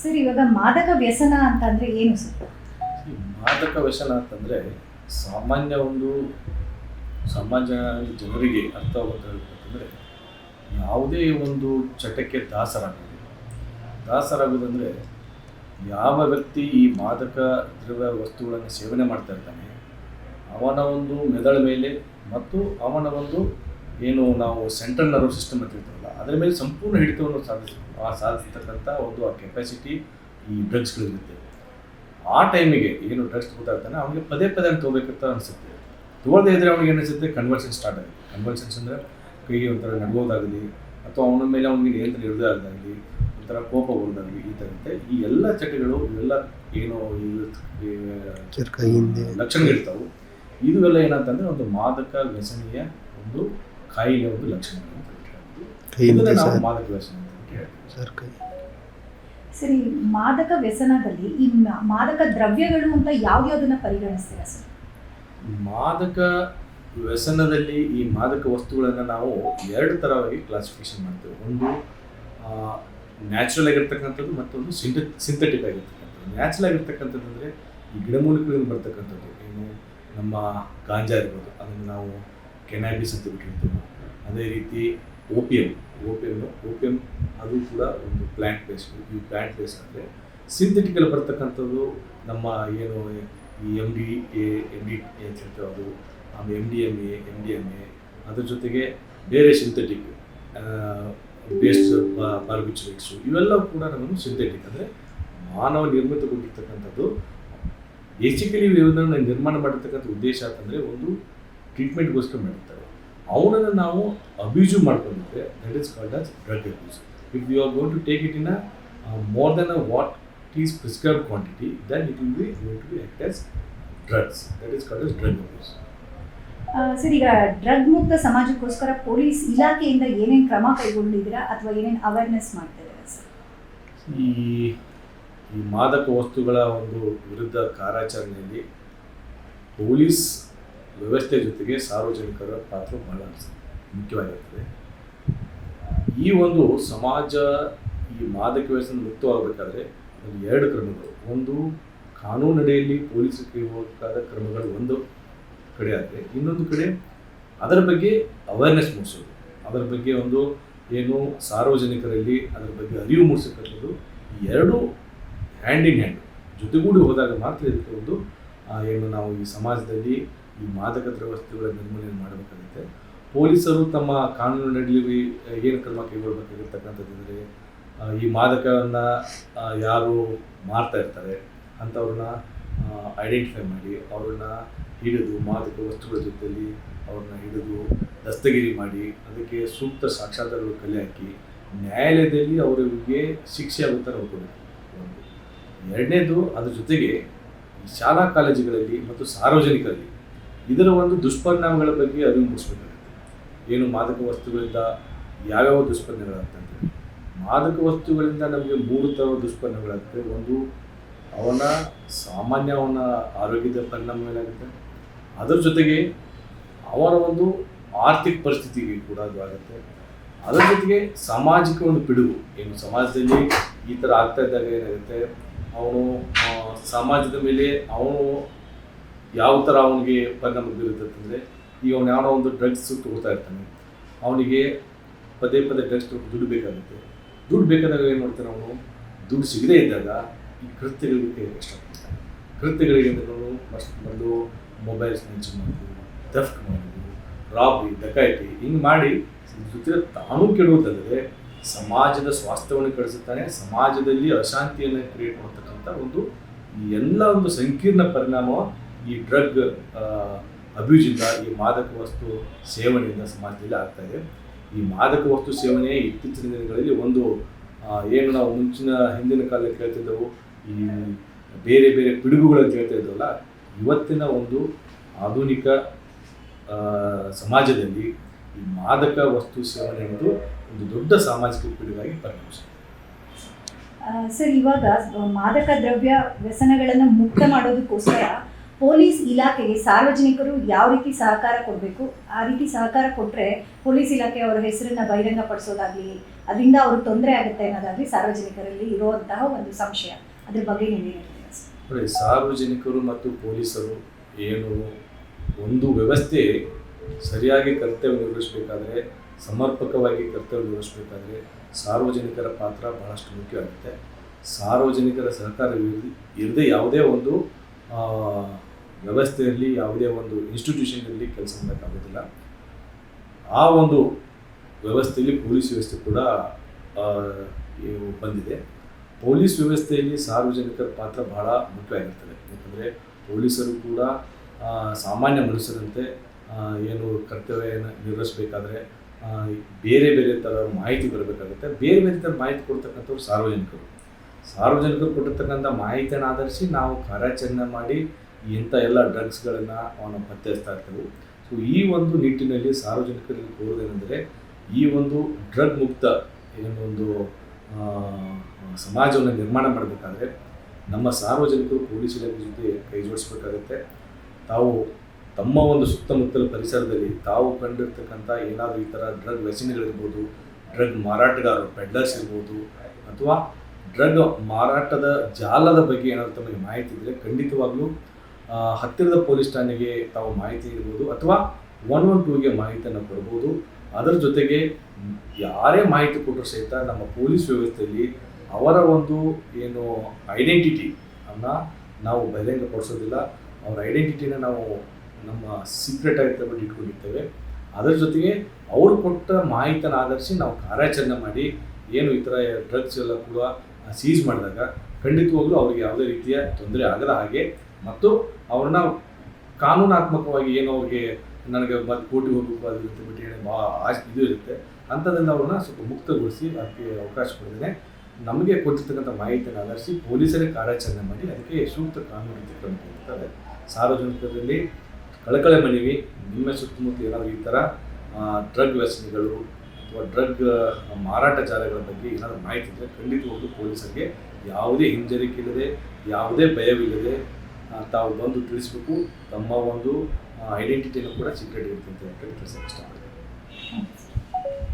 Sir, ಇವಾಗ ಮಾದಕ ವ್ಯಸನ ಅಂತಂದ್ರೆ ಏನು ಸರ್? ಮಾದಕ ವ್ಯಸನ ಅಂತಂದರೆ ಸಾಮಾನ್ಯ ಒಂದು ಸಮಾಜ ಜನರಿಗೆ ಅರ್ಥವಾಗುತ್ತಂದರೆ ಯಾವುದೇ ಒಂದು ಚಟಕ್ಕೆ ದಾಸರಾಗೋದು ದಾಸರಾಗೋದಂದರೆ ಯಾವ ವ್ಯಕ್ತಿ ಈ ಮಾದಕ ದ್ರವ್ಯ ವಸ್ತುಗಳನ್ನು ಸೇವನೆ ಮಾಡ್ತಾ ಇರ್ತಾನೆ, ಅವನ ಒಂದು ಮೆದಳ ಮೇಲೆ ಮತ್ತು ಅವನ ಒಂದು ಏನು ನಾವು ಸೆಂಟ್ರಲ್ ನರ್ವ್ ಸಿಸ್ಟಮ್ ಅಂತ ಅದರ ಮೇಲೆ ಸಂಪೂರ್ಣ ಹಿಡಿತವನ್ನು ಸಾಧಿಸ ಆ ಸಾಧಿಸ್ತಕ್ಕಂಥ ಒಂದು ಆ ಕೆಪಾಸಿಟಿ ಈ ಡ್ರಗ್ಸ್ಗಳಿರುತ್ತೆ ಆ ಟೈಮಿಗೆ ಏನು ಡ್ರಗ್ಸ್ ಗೊತ್ತಾಗ್ತಾನೆ ಅವನಿಗೆ ಪದೇ ಪದೇ ಅಂತ ತೊಗೋಬೇಕಂತ ಅನಿಸುತ್ತೆ. ತಗೊಳ್ಳದೇ ಇದ್ದರೆ ಅವನಿಗೆ ಏನಿಸುತ್ತೆ? ಕನ್ವರ್ಷನ್ ಸ್ಟಾರ್ಟ್ ಆಗುತ್ತೆ. ಕನ್ವರ್ಷನ್ಸ್ ಅಂದರೆ ಕೈಗೆ ಒಂಥರ ನಡ್ಬೋದಾಗಲಿ ಅಥವಾ ಅವನ ಮೇಲೆ ಅವನಿಗೆ ನಿಯಂತ್ರಣ ಇರೋದಾಗಲಿ ಒಂಥರ ಕೋಪ ಬರೋದಾಗಲಿ ಈ ಥರ ಇರುತ್ತೆ. ಈ ಎಲ್ಲ ಚಟಗಳು ಇವೆಲ್ಲ ಏನು ಈ- ಇದು ಎಲ್ಲ ಏನಂತಂದರೆ ಲಕ್ಷಣಗಳಿರ್ತಾವೆ ಇದುವೆಲ್ಲ ಏನಂತಂದ್ರೆ ಒಂದು ಮಾದಕ ವ್ಯಸನೀಯ ಒಂದು ಕಾಯಿಲೆ ಒಂದು ಲಕ್ಷಣಗಳು ಸರ್ ಸರ್ ಕೈ ಸರಿ ಮಾದಕ ವ್ಯಸನದಲ್ಲಿ ಈ ಮಾದಕ ದ್ರವ್ಯಗಳು ಅಂತ ಯಾವ್ಯಾವ್ದನ್ನ ಪರಿಗಣಿಸ್ತೀರಾ ಸರ್ ಮಾದಕ ವ್ಯಸನದಲ್ಲಿ ಈ ಮಾದಕ ವಸ್ತುಗಳನ್ನು ನಾವು ಎರಡು ಥರವಾಗಿ ಕ್ಲಾಸಿಫಿಕೇಶನ್ ಮಾಡ್ತೇವೆ. ಒಂದು ನ್ಯಾಚುರಲ್ ಆಗಿರ್ತಕ್ಕಂಥದ್ದು ಮತ್ತೊಂದು ಸಿಂಥ ಸಿಂಥೆಟಿಕ್ ಆಗಿರ್ತಕ್ಕಂಥದ್ದು. ನ್ಯಾಚುರಲ್ ಆಗಿರ್ತಕ್ಕಂಥದ್ದು ಅಂದರೆ ಈ ಗಿಡಮೂಲಿಕೆಗಳಿಂದ ಬರ್ತಕ್ಕಂಥದ್ದು. ಏನು? ನಮ್ಮ ಗಾಂಜಾ ಇರ್ಬೋದು. ಅದನ್ನು ನಾವು ಕೆನಾಬಿಸ್ ಅಂತ ಬಿಟ್ಟಿರ್ತೀವಿ. ಅದೇ ರೀತಿ ಓಪಿಯಂ ಪಿ ಓಪಿಯಂ ಅದು ಕೂಡ ಒಂದು ಪ್ಲ್ಯಾಂಟ್ ಬೇಸ್ಡ್ ಈ ಪ್ಲ್ಯಾಂಟ್ ಬೇಸ್ ಅಂದರೆ ಸಿಂಥೆಟಿಕಲ್ಲಿ ಬರ್ತಕ್ಕಂಥದ್ದು ನಮ್ಮ ಏನು ಈ M D A M D ಅಂತ ಹೇಳ್ತೇವೆ ಅದು. ಆಮೇಲೆ M D M A M D M A ಅದ್ರ ಜೊತೆಗೆ ಬೇರೆ ಸಿಂಥೆಟಿಕ್ ಬೇಸ್ಡ್ ಬಾರ್ಬಿಚುರೇಟ್ಸು ಇವೆಲ್ಲ ಕೂಡ ನಮಗೆ ಸಿಂಥೆಟಿಕ್ ಅಂದರೆ ಮಾನವ ನಿರ್ಮಿತಗೊಂಡಿರ್ತಕ್ಕಂಥದ್ದು. ಬೇಸಿಕಲಿ ಇವನ್ನ ನಿರ್ಮಾಣ ಮಾಡಿರ್ತಕ್ಕಂಥ ಉದ್ದೇಶ ಅಂತಂದರೆ ಒಂದು ಟ್ರೀಟ್ಮೆಂಟ್ಗೋಸ್ಕರ ಮಾಡಿರ್ತಾರೆ. ಅವನನ್ನು ನಾವು ಅಬ್ಯೂಸು ಮಾಡ್ಕೊಂಡಿದ್ರೆ that is called as drug abuse if you are going to take it in a more than uh what is prescribe quantity then it will be going to be act as drugs that is called as drug abuse sir ಈಗ drug ಮುಕ್ತ ಸಮಾಜಕ್ಕೋಸ್ಕರ police ಇಲಾಖೆಯಿಂದ ಏನೇನು ಕ್ರಮ ಕೈಗೊಂಡಿದ್ದೀರಾ ಅಥವಾ ಏನೇನು awareness ಮಾಡ್ತಾ ಇದ್ದೀರಾ ಸರ್? ಈ ಈ ಮಾದಕ ವಸ್ತುಗಳ ಒಂದು ವಿರುದ್ಧ ಕಾರ್ಯಾಚರಣೆಯಲ್ಲಿ ಪೊಲೀಸ್ ವ್ಯವಸ್ಥೆ ಜೊತೆಗೆ ಸಾರ್ವಜನಿಕರ ಪಾತ್ರ ಬಹಳ ಮುಖ್ಯವಾಗಿರ್ತದೆ. ಈ ಒಂದು ಸಮಾಜ, ಈ ಮಾದಕ ವ್ಯವಸ್ಥೆಯಿಂದ ಮುಕ್ತವಾಗಬೇಕಾದ್ರೆ ಒಂದು ಎರಡು ಕ್ರಮಗಳು. ಒಂದು, ಕಾನೂನಡಿಯಲ್ಲಿ ಪೊಲೀಸರಿಗೆ ಹೋಗಬೇಕಾದ ಕ್ರಮಗಳು ಒಂದು ಕಡೆ ಆದರೆ, ಇನ್ನೊಂದು ಕಡೆ ಅದರ ಬಗ್ಗೆ ಅವೇರ್ನೆಸ್ ಮೂಡಿಸೋದು. ಅದರ ಬಗ್ಗೆ ಒಂದು ಏನು ಸಾರ್ವಜನಿಕರಲ್ಲಿ ಅದರ ಬಗ್ಗೆ ಅರಿವು ಮೂಡಿಸತಕ್ಕಂಥದ್ದು ಎರಡು ಹ್ಯಾಂಡ್ ಇನ್ ಹ್ಯಾಂಡ್ ಜೊತೆಗೂಡಿ ಹೋದಾಗ ಮಾತ್ರ ಇದಕ್ಕೆ ಒಂದು ಏನು ನಾವು ಈ ಸಮಾಜದಲ್ಲಿ ಈ ಮಾದಕ ದ್ರವಸ್ತುಗಳ ನಿರ್ಮೂಲನೆ ಮಾಡಬೇಕಾಗುತ್ತೆ. ಪೊಲೀಸರು ತಮ್ಮ ಕಾನೂನಿನಲ್ಲಿ ಏನು ಕ್ರಮ ಕೈಗೊಳ್ಳಬೇಕಾಗಿರ್ತಕ್ಕಂಥದ್ದು ಅಂದರೆ ಈ ಮಾದಕವನ್ನು ಯಾರು ಮಾರ್ತಾ ಇರ್ತಾರೆ, ಅಂಥವ್ರನ್ನ ಐಡೆಂಟಿಫೈ ಮಾಡಿ, ಅವ್ರನ್ನ ಹಿಡಿದು ಮಾದಕ ವಸ್ತುಗಳ ಜೊತೆಯಲ್ಲಿ ಅವ್ರನ್ನ ಹಿಡಿದು ದಸ್ತಗಿರಿ ಮಾಡಿ, ಅದಕ್ಕೆ ಸೂಕ್ತ ಸಾಕ್ಷಾಧಾರಗಳು ಕಲೆ ಹಾಕಿ, ನ್ಯಾಯಾಲಯದಲ್ಲಿ ಅವರಿಗೆ ಶಿಕ್ಷೆ ಆಗುತ್ತಾ ನೋಡ್ಕೋಬೇಕು ಒಂದು. ಎರಡನೇದು, ಅದ್ರ ಜೊತೆಗೆ ಶಾಲಾ ಕಾಲೇಜುಗಳಲ್ಲಿ ಮತ್ತು ಸಾರ್ವಜನಿಕರಲ್ಲಿ ಇದರ ಒಂದು ದುಷ್ಪರಿಣಾಮಗಳ ಬಗ್ಗೆ ಅರಿವು ಮೂಡಿಸ್ಬೇಕಾಗುತ್ತೆ ಏನು ಮಾದಕ ವಸ್ತುಗಳಿಂದ ಯಾವ್ಯಾವ ದುಷ್ಪರಿಣಾಮಗಳಾಗ್ತಂತೆ? ಮಾದಕ ವಸ್ತುಗಳಿಂದ ನಮಗೆ ಮೂರು ಥರ ದುಷ್ಪರಿಣಾಮಗಳಾಗುತ್ತೆ. ಒಂದು, ಅವನ ಸಾಮಾನ್ಯ ಅವನ ಆರೋಗ್ಯದ ಪರಿಣಾಮಗಳಾಗುತ್ತೆ. ಅದರ ಜೊತೆಗೆ ಅವರ ಒಂದು ಆರ್ಥಿಕ ಪರಿಸ್ಥಿತಿಗೆ ಕೂಡ ಅದು ಆಗುತ್ತೆ. ಅದರ ಜೊತೆಗೆ ಸಾಮಾಜಿಕ ಒಂದು ಪಿಡುಗು. ಏನು ಸಮಾಜದಲ್ಲಿ ಈ ಥರ ಆಗ್ತಾ ಇದ್ದಾಗ ಏನಾಗುತ್ತೆ? ಅವನು ಸಮಾಜದ ಮೇಲೆ ಅವನು ಯಾವ ಥರ ಅವನಿಗೆ ಪರಿಣಾಮ ಬೀರುತ್ತೆ ಅಂತಂದರೆ, ಈಗ ಅವನು ಯಾವನೋ ಒಂದು ಡ್ರಗ್ಸ್ ತಗೋತಾ ಇರ್ತಾನೆ. ಅವನಿಗೆ ಪದೇ ಪದೇ ಡ್ರಗ್ಸ್ ದುಡ್ಡು ಬೇಕಾಗುತ್ತೆ. ದುಡ್ಡು ಬೇಕಾದಾಗ ಏನು ಮಾಡ್ತಾನೆ ಅವನು? ದುಡ್ಡು ಸಿಗದೇ ಇದ್ದಾಗ ಈ ಕೃತ್ಯಗಳಿಗೆ ಇಷ್ಟಪಡ್ತಾನೆ ಕೃತ್ಯಗಳಿಗೆ ಅವನು ಫಸ್ಟ್ ಬಂದು ಮೊಬೈಲ್ ಸ್ನೇಚ್ ಮಾಡೋದು ಥೆಫ್ಟ್ ಮಾಡೋದು ರಾಬ್ರಿ ಡಕಾಯಿಟಿ ಹಿಂಗೆ ಮಾಡಿ ಜೊತೆ ತಾನೂ ಕೆಡುವುದಲ್ಲದೆ ಸಮಾಜದ ಸ್ವಾಸ್ಥ್ಯವನ್ನು ಕಳಿಸುತ್ತಾನೆ ಸಮಾಜದಲ್ಲಿ ಅಶಾಂತಿಯನ್ನು ಕ್ರಿಯೇಟ್ ಮಾಡ್ತಕ್ಕಂಥ ಒಂದು ಎಲ್ಲ ಒಂದು ಸಂಕೀರ್ಣ ಪರಿಣಾಮ ಈ ಡ್ರಗ್ ಅಬ್ಯೂಸಿಂದ ಈ ಮಾದಕ ವಸ್ತು ಸೇವನೆಯಿಂದ ಸಮಾಜದಲ್ಲಿ ಆಗ್ತಾ ಇದೆ. ಈ ಮಾದಕ ವಸ್ತು ಸೇವನೆ ಇತ್ತೀಚಿನ ದಿನಗಳಲ್ಲಿ ಒಂದು ಏನು ನಾವು ಮುಂಚಿನ ಹಿಂದಿನ ಕಾಲದಲ್ಲಿ ಕೇಳ್ತಿದ್ದೆವು ಈ ಬೇರೆ ಬೇರೆ ಪಿಡುಗುಗಳನ್ನು ಕೇಳ್ತಾ ಇದ್ದವಲ್ಲ, ಇವತ್ತಿನ ಒಂದು ಆಧುನಿಕ ಸಮಾಜದಲ್ಲಿ ಈ ಮಾದಕ ವಸ್ತು ಸೇವನೆ ಅನ್ನೋದು ಒಂದು ದೊಡ್ಡ ಸಾಮಾಜಿಕ ಪಿಡುಗಾಗಿ ಪರಿಣಮಿಸಿದೆ. ಸರ್, ಇವಾಗ ಮಾದಕ ದ್ರವ್ಯ ವ್ಯಸನಗಳನ್ನು ಮುಕ್ತ ಮಾಡೋದಕ್ಕೋಸ್ಕರ ಪೊಲೀಸ್ ಇಲಾಖೆಗೆ ಸಾರ್ವಜನಿಕರು ಯಾವ ರೀತಿ ಸಹಕಾರ ಕೊಡಬೇಕು, ಆ ರೀತಿ ಸಹಕಾರ ಕೊಟ್ಟರೆ ಪೊಲೀಸ್ ಇಲಾಖೆ ಅವರ ಹೆಸರನ್ನು ಬಹಿರಂಗ ಪಡಿಸೋದಾಗ್ಲಿ, ಅದರಿಂದ ಅವ್ರಿಗೆ ತೊಂದರೆ ಆಗುತ್ತೆ ಅನ್ನೋದಾಗಲಿ ಸಾರ್ವಜನಿಕರಲ್ಲಿ ಇರುವಂತಹ ಒಂದು ಸಂಶಯ. ಅದ್ರ ಬಗ್ಗೆ ನೀವು ನೋಡಿ ಸಾರ್ವಜನಿಕರು ಮತ್ತು ಪೊಲೀಸರು ಏನು ಒಂದು ವ್ಯವಸ್ಥೆ ಸರಿಯಾಗಿ ಕರ್ತವ್ಯ ನಿರ್ವಹಿಸಬೇಕಾದ್ರೆ, ಸಮರ್ಪಕವಾಗಿ ಕರ್ತವ್ಯ ನಿರ್ವಹಿಸಬೇಕಾದ್ರೆ ಸಾರ್ವಜನಿಕರ ಪಾತ್ರ ಬಹಳಷ್ಟು ಮುಖ್ಯವಾಗುತ್ತೆ ಸಾರ್ವಜನಿಕರ ಸಹಕಾರ ಇರದೆ ಯಾವುದೇ ಒಂದು ವ್ಯವಸ್ಥೆಯಲ್ಲಿ ಯಾವುದೇ ಒಂದು ಇನ್ಸ್ಟಿಟ್ಯೂಷನ್ ಇರಲಿ ಕೆಲಸ ಮಾಡೋಕ್ಕಾಗೋದಿಲ್ಲ ಆ ಒಂದು ವ್ಯವಸ್ಥೆಯಲ್ಲಿ ಪೊಲೀಸ್ ವ್ಯವಸ್ಥೆ ಕೂಡ ಬಂದಿದೆ. ಪೊಲೀಸ್ ವ್ಯವಸ್ಥೆಯಲ್ಲಿ ಸಾರ್ವಜನಿಕರ ಪಾತ್ರ ಬಹಳ ಮುಖ್ಯವಾಗಿರ್ತದೆ ಯಾಕಂದರೆ ಪೊಲೀಸರು ಕೂಡ ಸಾಮಾನ್ಯ ಮನುಷ್ಯರಂತೆ ಏನು ಕರ್ತವ್ಯನ ನಿರ್ವಹಿಸಬೇಕಾದ್ರೆ ಬೇರೆ ಬೇರೆ ಥರ ಮಾಹಿತಿ ಬರಬೇಕಾಗುತ್ತೆ. ಬೇರೆ ಬೇರೆ ಥರ ಮಾಹಿತಿ ಕೊಡ್ತಕ್ಕಂಥವ್ರು ಸಾರ್ವಜನಿಕರು. ಸಾರ್ವಜನಿಕರು ಕೊಟ್ಟಿರ್ತಕ್ಕಂಥ ಮಾಹಿತಿಯನ್ನು ಆಧರಿಸಿ ನಾವು ಕಾರ್ಯಾಚರಣೆ ಮಾಡಿ ಇಂಥ ಎಲ್ಲ ಡ್ರಗ್ಸ್ಗಳನ್ನು ಅವನ್ನ ಪತ್ತೆ ಹಚ್ತಾ ಇರ್ತೇವೆ. ಸೊ ಈ ಒಂದು ನಿಟ್ಟಿನಲ್ಲಿ ಸಾರ್ವಜನಿಕರಿಗೆ ಕೋರೋದೇನೆಂದರೆ ಈ ಒಂದು ಡ್ರಗ್ ಮುಕ್ತ ಏನೊಂದು ಸಮಾಜವನ್ನು ನಿರ್ಮಾಣ ಮಾಡಬೇಕಾದ್ರೆ ನಮ್ಮ ಸಾರ್ವಜನಿಕರು ಪೊಲೀಸ್ ಇಲಾಖೆ ಜೊತೆ ಕೈ ಜೋಡಿಸ್ಬೇಕಾಗುತ್ತೆ. ತಾವು ತಮ್ಮ ಒಂದು ಸುತ್ತಮುತ್ತಲ ಪರಿಸರದಲ್ಲಿ ತಾವು ಕಂಡಿರ್ತಕ್ಕಂಥ ಏನಾದರೂ ಈ ಥರ ಡ್ರಗ್ ವ್ಯಸನಿಗಳಿರ್ಬೋದು, ಡ್ರಗ್ ಮಾರಾಟಗಾರರು, ಪೆಡ್ಲರ್ಸ್ ಇರ್ಬೋದು, ಅಥವಾ ಡ್ರಗ್ ಮಾರಾಟದ ಜಾಲದ ಬಗ್ಗೆ ಏನಾದರೂ ತಮಗೆ ಮಾಹಿತಿ ಇದ್ದರೆ ಖಂಡಿತವಾಗ್ಲೂ ಹತ್ತಿರದ ಪೊಲೀಸ್ ಠಾಣೆಗೆ ತಾವು ಮಾಹಿತಿ ನೀಡಬಹುದು ಅಥವಾ ಒನ್ ಒನ್ ಟೂಗೆ ಮಾಹಿತಿಯನ್ನು ಕೊಡ್ಬೋದು ಅದರ ಜೊತೆಗೆ ಯಾರೇ ಮಾಹಿತಿ ಕೊಟ್ಟರು ಸಹಿತ ನಮ್ಮ ಪೊಲೀಸ್ ವ್ಯವಸ್ಥೆಯಲ್ಲಿ ಅವರ ಒಂದು ಏನು ಐಡೆಂಟಿಟಿ ಅನ್ನ ನಾವು ಬಹಿರಂಗಪಡಿಸೋದಿಲ್ಲ. ಅವರ ಐಡೆಂಟಿಟಿನ ನಾವು ನಮ್ಮ ಸೀಕ್ರೆಟ್ ಆಗಿ ತಗೊಂಡು ಇಟ್ಕೊಂಡಿರ್ತೇವೆ. ಅದರ ಜೊತೆಗೆ ಅವರು ಕೊಟ್ಟ ಮಾಹಿತಿಯನ್ನು ಆಧರಿಸಿ ನಾವು ಕಾರ್ಯಾಚರಣೆ ಮಾಡಿ, ಏನು ಈ ಥರ ಡ್ರಗ್ಸ್ ಎಲ್ಲ ಕೂಡ ಸೀಸ್ ಮಾಡಿದಾಗ ಖಂಡಿತವಾಗ್ಲೂ ಅವ್ರಿಗೆ ಯಾವುದೇ ರೀತಿಯ ತೊಂದರೆ ಆಗದ ಹಾಗೆ ಮತ್ತು ಅವ್ರನ್ನ ಕಾನೂನಾತ್ಮಕವಾಗಿ ಏನು ಅವ್ರಿಗೆ ನನಗೆ ಮತ್ತೆ ಕೋಟಿ ಹೋಗಬೇಕು ಅದು ಇರುತ್ತೆ ಬಿಟ್ಟು ಹೇಳಿ ಇದು ಇರುತ್ತೆ. ಅಂಥದ್ದನ್ನು ಅವ್ರನ್ನ ಸ್ವಲ್ಪ ಮುಕ್ತಗೊಳಿಸಿ ಅದಕ್ಕೆ ಅವಕಾಶ ಕೊಡ್ತೇನೆ. ನಮಗೆ ಕೊಟ್ಟಿರ್ತಕ್ಕಂಥ ಮಾಹಿತಿಯನ್ನು ಆಧರಿಸಿ ಪೊಲೀಸರೇ ಕಾರ್ಯಾಚರಣೆ ಮಾಡಿ ಅದಕ್ಕೆ ಸೂಕ್ತ ಕಾನೂನು ಕ್ರಮ ತಗೊಳ್ತಾರೆ ಸಾರ್ವಜನಿಕರಲ್ಲಿ ಕಳಕಳೆ ಮನವಿ, ನಿಮ್ಮ ಸುತ್ತಮುತ್ತ ಏನಾದರೂ ಈ ಥರ ಡ್ರಗ್ ವ್ಯಸನಿಗಳು ಅಥವಾ ಡ್ರಗ್ ಮಾರಾಟ ಜಾಲಗಳ ಬಗ್ಗೆ ಏನಾದರೂ ಮಾಹಿತಿ ಇದ್ದರೆ ಖಂಡಿತವಾಗ್ಲೂ ಪೊಲೀಸರಿಗೆ ಯಾವುದೇ ಹಿಂಜರಿಕೆ ಇಲ್ಲದೆ ಯಾವುದೇ ಭಯವಿಲ್ಲದೆ ತಾವು ಬಂದು ತಿಳಿಸ್ಬೇಕು ತಮ್ಮ ಒಂದು ಐಡೆಂಟಿಟಿಯನ್ನು ಕೂಡ ಸೀಕ್ರೆಟ್ ಇರ್ತಂತೆ ತಿಳಿಸಕ್ಕೆ ಇಷ್ಟಪಡ್ತೀನಿ.